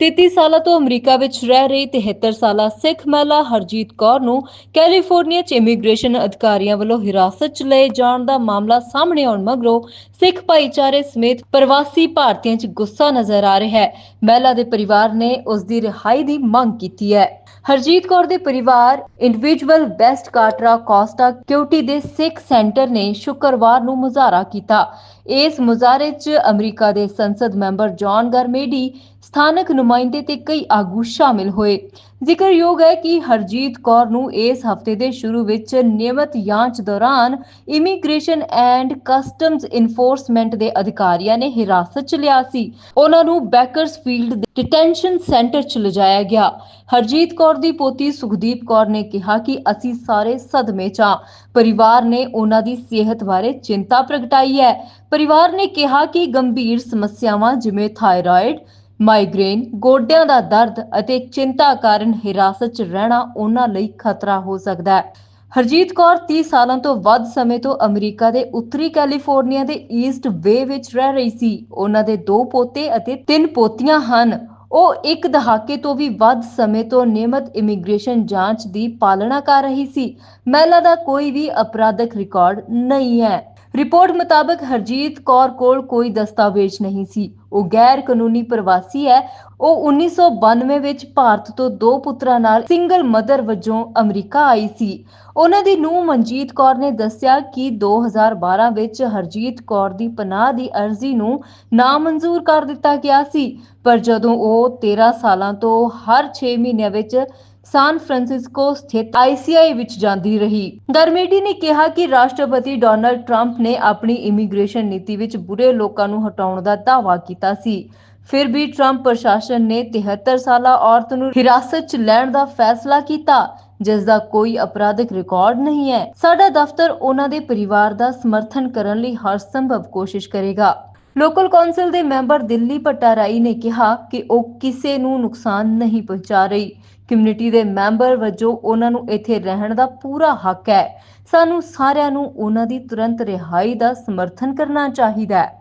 33 ਸਾਲਾਂ ਤੋਂ ਅਮਰੀਕਾ ਵਿੱਚ ਰਹਿ ਰਹੀ 73 ਸਾਲਾ ਸਿੱਖ ਮਹਿਲਾ ਹਰਜੀਤ ਕੌਰ ਨੂੰ ਕੈਲੀਫੋਰਨੀਆ 'ਚ ਇਮੀਗ੍ਰੇਸ਼ਨ ਅਧਿਕਾਰੀਆਂ ਵੱਲੋਂ ਹਿਰਾਸਤ 'ਚ ਲਏ ਜਾਣ ਦਾ ਮਾਮਲਾ ਸਾਹਮਣੇ ਆਉਣ ਮਗਰੋਂ ਸਿੱਖ ਭਾਈਚਾਰੇ ਸਮੇਤ ਪ੍ਰਵਾਸੀ ਭਾਰਤੀਆਂ 'ਚ ਗੁੱਸਾ ਨਜ਼ਰ ਆ ਰਿਹਾ ਹੈ। ਮਹਿਲਾ ਦੇ ਪਰਿਵਾਰ ਨੇ ਉਸ ਦੀ ਰਿਹਾਈ ਦੀ ਮੰਗ ਕੀਤੀ ਹੈ। ਹਰਜੀਤ ਕੌਰ ਦੇ ਪਰਿਵਾਰ ਇੰਡੀਵਿਜੂਅਲ ਬੈਸਟ ਕਾਟਰਾ ਕੋਸਟਾ ਕਿਊਟੀ ਦੇ ਸਿੱਖ ਸੈਂਟਰ ਨੇ ਸ਼ੁੱਕਰਵਾਰ ਨੂੰ ਮੁਜ਼ਾਹਰਾ ਕੀਤਾ। ਇਸ ਮੁਜ਼ਾਹਰੇ 'ਚ ਅਮਰੀਕਾ ਦੇ ਸੰਸਦ ਮੈਂਬਰ ਜੌਨ ਗਰਮੇਡੀ, ਸਥਾਨਕ ਨੁਮਾਇੰਦੇ ਤੇ ਕਈ ਆਗੂ ਸ਼ਾਮਿਲ ਹੋਏ। ਜ਼ਿਕਰਯੋਗ ਹੈ ਕਿ ਹਰਜੀਤ ਕੌਰ ਨੂੰ ਇਸ ਹਫ਼ਤੇ ਦੇ ਸ਼ੁਰੂ ਵਿੱਚ ਨਿਯਮਤ ਜਾਂਚ ਦੌਰਾਨ ਇਮੀਗ੍ਰੇਸ਼ਨ ਐਂਡ ਕਸਟਮਜ਼ ਇਨਫੋਰਸਮੈਂਟ ਦੇ ਅਧਿਕਾਰੀਆਂ ਨੇ ਹਿਰਾਸਤ 'ਚ ਲਿਆ ਸੀ। ਉਹਨਾਂ ਨੂੰ ਬੈਕਰਸਫੀਲਡ ਡਿਟੈਂਸ਼ਨ ਸੈਂਟਰ 'ਚ ਲਿਜਾਇਆ ਗਿਆ। ਹਰਜੀਤ ਕੌਰ ਦੀ ਪੋਤੀ ਸੁਖਦੀਪ ਕੌਰ ਨੇ ਕਿਹਾ ਕਿ ਅਸੀਂ ਸਾਰੇ ਸਦਮੇ 'ਚ ਹਾਂ। ਪਰਿਵਾਰ ਨੇ ਉਹਨਾਂ ਦੀ ਸਿਹਤ ਬਾਰੇ ਚਿੰਤਾ ਪ੍ਰਗਟਾਈ ਹੈ। ਪਰਿਵਾਰ ਨੇ ਕਿਹਾ ਕਿ ਗੰਭੀਰ ਸਮੱਸਿਆਵਾਂ ਜਿਵੇਂ ਥਾਇਰਾਇਡ ਮਾਈਗ੍ਰੇਨ ਗੋਡਿਆਂ ਦਾ ਦਰਦ ਅਤੇ ਚਿੰਤਾ ਕਾਰਨ ਹਿਰਾਸਤ 'ਚ ਰਹਿਣਾ ਉਹਨਾਂ ਲਈ ਖਤਰਾ ਹੋ ਸਕਦਾ ਹੈ। ਹਰਜੀਤ ਕੌਰ 30 ਸਾਲਾਂ ਤੋਂ ਵੱਧ ਸਮੇਂ ਤੋਂ ਅਮਰੀਕਾ ਦੇ ਉੱਤਰੀ ਕੈਲੀਫੋਰਨੀਆ ਦੇ ਈਸਟ ਵੇ ਵਿੱਚ ਰਹਿ ਰਹੀ ਸੀ। ਉਹਨਾਂ ਦੇ ਦੋ ਪੋਤੇ ਅਤੇ ਤਿੰਨ ਪੋਤੀਆਂ ਹਨ। ਉਹ ਇੱਕ ਦਹਾਕੇ ਤੋਂ ਵੀ ਵੱਧ ਸਮੇਂ ਤੋਂ ਨਿਯਮਤ ਇਮੀਗ੍ਰੇਸ਼ਨ ਜਾਂਚ ਦੀ ਪਾਲਣਾ ਕਰ ਰਹੀ ਸੀ। ਮਹਿਲਾ ਦਾ ਕੋਈ ਵੀ ਅਪਰਾਧਕ ਰਿਕਾਰਡ ਨਹੀਂ ਹੈ। ਰਿਪੋਰਟ ਮੁਤਾਬਕ ਹਰਜੀਤ ਕੌਰ ਕੋਲ ਕੋਈ ਦਸਤਾਵੇਜ਼ ਨਹੀਂ ਸੀ। ਉਹ ਗੈਰ ਕਾਨੂੰਨੀ ਪ੍ਰਵਾਸੀ ਹੈ। ਉਹ 1992 ਵਿੱਚ ਭਾਰਤ ਤੋਂ ਦੋ ਪੁੱਤਰਾਂ ਨਾਲ ਸਿੰਗਲ ਮਦਰ ਵਜੋਂ ਅਮਰੀਕਾ ਆਈ ਸੀ। ਉਹਨਾਂ ਦੀ ਨੂੰਹ ਮਨਜੀਤ ਕੌਰ ਨੇ ਦੱਸਿਆ ਕਿ 2012 ਵਿੱਚ ਹਰਜੀਤ ਕੌਰ ਦੀ ਪਨਾਹ ਦੀ ਅਰਜ਼ੀ ਨੂੰ ਨਾਮਨਜ਼ੂਰ ਕਰ ਦਿੱਤਾ ਗਿਆ ਸੀ। ਪਰ ਜਦੋਂ ਉਹ 13 ਸਾਲਾਂ ਤੋਂ ਹਰ 6 ਮਹੀਨਿਆਂ ਵਿੱਚ ਸਾਨ ਫਰਾਂਸਿਸਕੋ ਸਥਿਤ ਆਈਸੀਆਈ ਵਿੱਚ ਜਾਂਦੀ ਰਹੀ। ਗਰਮੇਡੀ ਨੇ ਕਿਹਾ ਕਿ ਰਾਸ਼ਟਰਪਤੀ ਡੋਨਾਲਡ ਟਰੰਪ ਨੇ ਆਪਣੀ ਇਮੀਗ੍ਰੇਸ਼ਨ ਨੀਤੀ ਵਿੱਚ ਬੁਰੇ ਲੋਕਾਂ ਨੂੰ ਹਟਾਉਣ ਦਾ ਦਾਅਵਾ ਕੀਤਾ ਸੀ। ਫਿਰ ਵੀ ਟਰੰਪ ਪ੍ਰਸ਼ਾਸਨ ਨੇ 73 ਸਾਲਾ ਔਰਤ ਨੂੰ ਹਿਰਾਸਤ 'ਚ ਲੈਣ ਦਾ ਫੈਸਲਾ ਕੀਤਾ, ਜਿਸ ਦਾ ਕੋਈ ਅਪਰਾਧਿਕ ਰਿਕਾਰਡ ਨਹੀਂ ਹੈ। ਸਾਡਾ ਦਫ਼ਤਰ ਉਹਨਾਂ ਦੇ ਪਰਿਵਾਰ ਦਾ ਸਮਰਥਨ ਕਰਨ ਲਈ ਹਰ ਸੰਭਵ ਕੋਸ਼ਿਸ਼ ਕਰੇਗਾ। ਲੋਕਲ ਕੌਂਸਲ ਦੇ ਮੈਂਬਰ ਦਿੱਲੀ ਭੱਟਾਰਾਈ ਨੇ ਕਿਹਾ ਕਿ ਉਹ ਕਿਸੇ ਨੂੰ ਨੁਕਸਾਨ ਨਹੀਂ ਪਹੁੰਚਾ ਰਹੀ। ਕਮਿਊਨਿਟੀ ਦੇ ਮੈਂਬਰ ਵਜੋਂ ਉਹਨਾਂ ਨੂੰ ਇੱਥੇ ਰਹਿਣ ਦਾ ਪੂਰਾ ਹੱਕ ਹੈ। ਸਾਨੂੰ ਸਾਰਿਆਂ ਨੂੰ ਉਹਨਾਂ ਦੀ ਤੁਰੰਤ ਰਿਹਾਈ ਦਾ ਸਮਰਥਨ ਕਰਨਾ ਚਾਹੀਦਾ ਹੈ।